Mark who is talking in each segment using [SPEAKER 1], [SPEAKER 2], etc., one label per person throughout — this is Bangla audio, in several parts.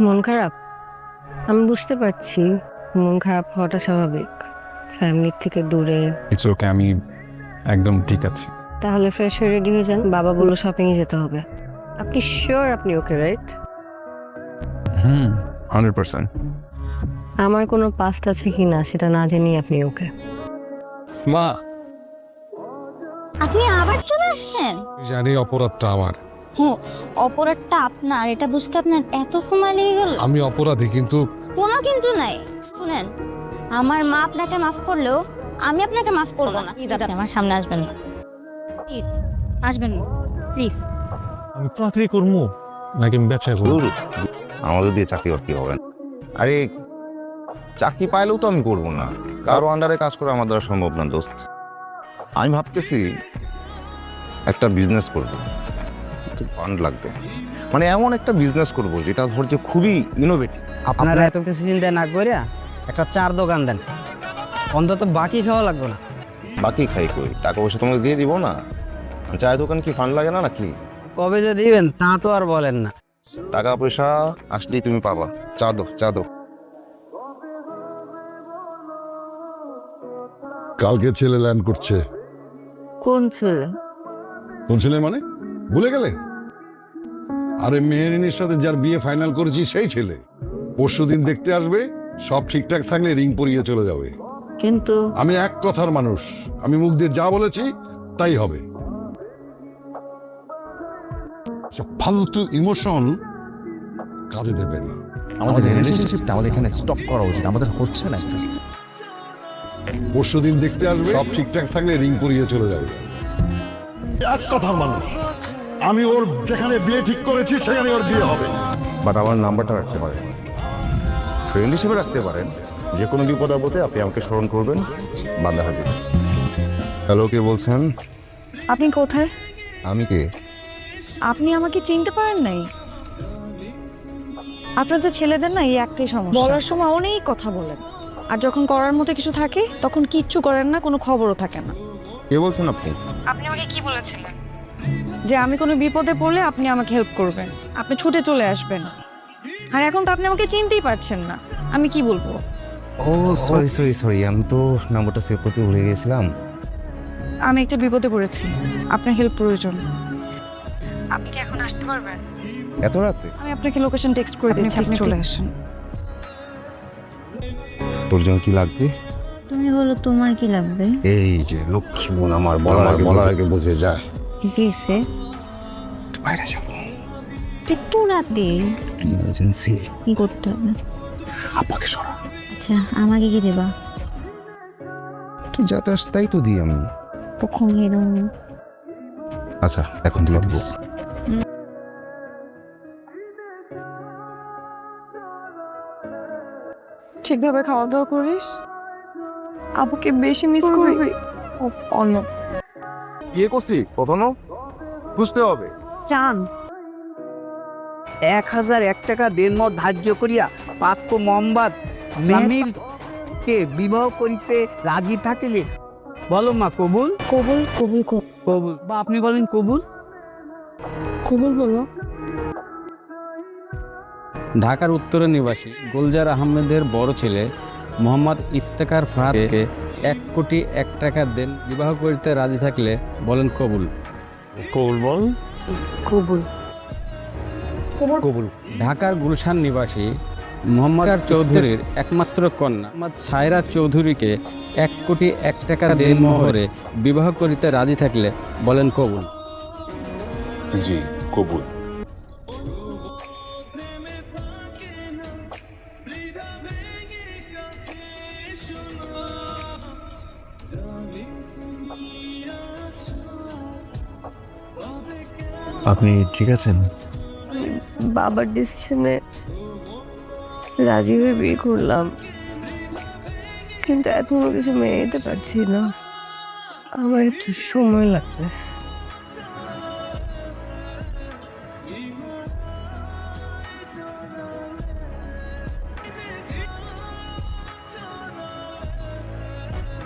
[SPEAKER 1] মন খারাপ? আমি বুঝতে পারছি মন খারাপ হওয়াটা স্বাভাবিক ফ্যামিলির থেকে দূরে।
[SPEAKER 2] ইটস ওকে আমি একদম ঠিক আছি।
[SPEAKER 1] তাহলে ফ্রেশ হয়ে রেডি হয়ে যান বাবা বলল শপিংয়ে যেতে হবে। আপনি শিওর আপনি okay right
[SPEAKER 2] hmm hundred percent
[SPEAKER 1] আমার কোনো পাস্ট আছে কি না সেটা না জেনেই আপনি ওকে
[SPEAKER 2] মা!
[SPEAKER 3] আপনি আবার চলে আসছেন?
[SPEAKER 4] জানি অপরাধটা আমার।
[SPEAKER 3] হুম অপরাধটা আপনার এটা বুঝতে আপনার এত সময় লেগে গেল?
[SPEAKER 4] আমি অপরাধী কিন্তু
[SPEAKER 3] কোনো কিন্তু নাই। শুনেন আমার মা আপনাকে মাফ করলেও আমি আপনাকে মাফ করব না। প্লিজ আপনি আমার সামনে আসবেন না। প্লিজ আসবেন না। প্লিজ।
[SPEAKER 2] আমি চাকরি করব নাকি আমি ব্যবসা করব?
[SPEAKER 5] দূর আমাদের দিয়ে চাকরি বাকরি হবে না। আরে চাকরি পাইলেও তো আমি করব না। কারও আন্ডারে কাজ করা আমার দ্বারা সম্ভব না দোস্ত। আমি ভাবতেছি একটা বিজনেস করব। ফান্ড লাগবে। মানে এমন একটা বিজনেস করব যেটা ধর যে খুবই ইনোভেটিভ
[SPEAKER 6] আপনারা এত কিছু চিন্তা না করিয়া একটা চার দোকান দেন। অন্তত বাকি খাওয়া লাগবে না।
[SPEAKER 5] বাকি খাই কই? টাকা পয়সা তোমাকে দিয়ে দিব না? চায়ের দোকান কি ফান্ড লাগে না নাকি?
[SPEAKER 6] কবে যে দিবেন তা তো আর বলেন না।
[SPEAKER 5] টাকা পয়সা আসলেই তুমি পাবা। চা দো চা দো
[SPEAKER 4] কালকে ছেলে ল্যান্ড করছে।
[SPEAKER 1] কোন ছেলে?
[SPEAKER 4] কোন ছেলে মানে? ভুলে গেলে? আরে মেহেরিনের সাথে যার বিয়ে ফাইনাল করেছি সেই ছেলে। পরশু দিন দেখতে আসবে সব ঠিকঠাক থাকলে রিং পরিয়ে চলে যাবে।
[SPEAKER 1] কিন্তু
[SPEAKER 4] আমি এক কথার মানুষ আমি মুখ দিয়ে যা বলেছি তাই হবে। ফালতু ইমোশন কাজে দেবে না।
[SPEAKER 7] আমাদের রিলেশনশিপটা আমাদের এখানে স্টপ করা উচিত আমাদের হচ্ছে না
[SPEAKER 4] পরশু দিন দেখতে আসবে সব ঠিকঠাক থাকলে রিং পরিয়ে চলে যাবে। এক কথার মানুষ। আমি ওর যেখানে বিয়ে ঠিক করেছি সেখানে ওর বিয়ে হবে।
[SPEAKER 5] বাট আমার নাম্বারটা রাখতে পারেন। ফ্রেন্ড হিসেবে রাখতে পারেন। যে কোনো বিপদ আপদে আপনি আমাকে স্মরণ করবেন বান্দা হাজির। হ্যালো কে বলছেন?
[SPEAKER 8] আপনি কোথায়?
[SPEAKER 5] আমি কে?
[SPEAKER 8] আপনি আমাকে চিনতে পারেন নাই। আপনাদের ছেলেদের না এই একটাই সমস্যা। বলার সময় অনেক কথা বলেন। আর যখন করার মতো কিছু থাকে তখন কিচ্ছু করেন না কোনো খবরও থাকে না।
[SPEAKER 5] কে বলছেন আপনি?
[SPEAKER 8] আপনি আমাকে কি বলেছিলেন? যে আমি কোনো বিপদে পড়লে আপনি আমাকে হেল্প করবেন। আপনি ছুটে চলে আসবেন। আর এখন তো আপনি আমাকে চিনতেই পারছেন না। আমি কি বলব?
[SPEAKER 5] ও সরি সরি সরি আমি তো নাম্বারটা সেভ করতে ভুলে গেছিলাম।
[SPEAKER 8] আমি একটা বিপদে পড়েছি। আপনার হেল্প প্রয়োজন। আপনি কি এখন আসতে পারবেন?
[SPEAKER 5] এত রাতে?
[SPEAKER 8] আমি আপনাকে লোকেশন টেক্সট করে দিচ্ছি আপনি চলে আসেন।
[SPEAKER 5] তোর জন্য কি লাগবে?
[SPEAKER 3] তুমি বলো তোমার কি লাগবে?
[SPEAKER 5] এই যে লক্ষ্মী বোন আমার বলার আগে বলার আগে বুঝে যা।
[SPEAKER 3] গেছে।
[SPEAKER 5] একটু বাইরে যাব
[SPEAKER 3] একটু রাতে।
[SPEAKER 5] ইমার্জেন্সি
[SPEAKER 3] কি করতে হবে?
[SPEAKER 5] আপাকে সরা।
[SPEAKER 3] আচ্ছা আমাকে কি দেবা?
[SPEAKER 5] তুই যাতাস তাই তো দিই আমি।
[SPEAKER 3] কখন গিয়ে দেবো?
[SPEAKER 5] আচ্ছা এখন দিয়ে দিব।
[SPEAKER 8] ঠিকভাবে খাওয়া দাওয়া করিস? আপুকে বেশি মিস করবি? ও, অন্য।
[SPEAKER 7] বিয়ে করছি কখনো বুঝতে হবে।
[SPEAKER 6] চান। এক হাজার এক টাকা দেনমত ধার্য করিয়া পাত্র মোহাম্মদ স্বামীর কে বিবাহ করিতে রাজি থাকিলে। বলো মা কবুল?
[SPEAKER 8] কবুল কবুল
[SPEAKER 6] কবুল। বা আপনি বলেন কবুল?
[SPEAKER 8] কবুল বলো।
[SPEAKER 9] ঢাকার উত্তরের নিবাসী গুলজার আহমেদের বড় ছেলে মোহাম্মদ ইফতেখার ফাহাদকে এক কোটি এক টাকা দেন বিবাহ করিতে রাজি থাকলে বলেন কবুল।
[SPEAKER 2] কবুল বল?
[SPEAKER 1] কবুল।
[SPEAKER 2] কবুল।
[SPEAKER 9] ঢাকার গুলশান নিবাসী মোহাম্মদ চৌধুরীর একমাত্র কন্যা মোহাম্মদ সায়রা চৌধুরীকে এক কোটি এক টাকা দেন মোহরে বিবাহ করিতে রাজি থাকলে বলেন কবুল।
[SPEAKER 2] জি কবুল।
[SPEAKER 7] আপনি ঠিক আছেন?
[SPEAKER 1] বাবার ডিসিশনে রাজি হয়ে বিয়ে করলাম। কিন্তু এখনও কিছু মেনে নিতে পারছি না। আমার একটু সময় লাগবে।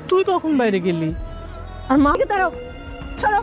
[SPEAKER 6] তুই কখন বাইরে গেলি? আর মাকে দাঁড়াও ছাড়ো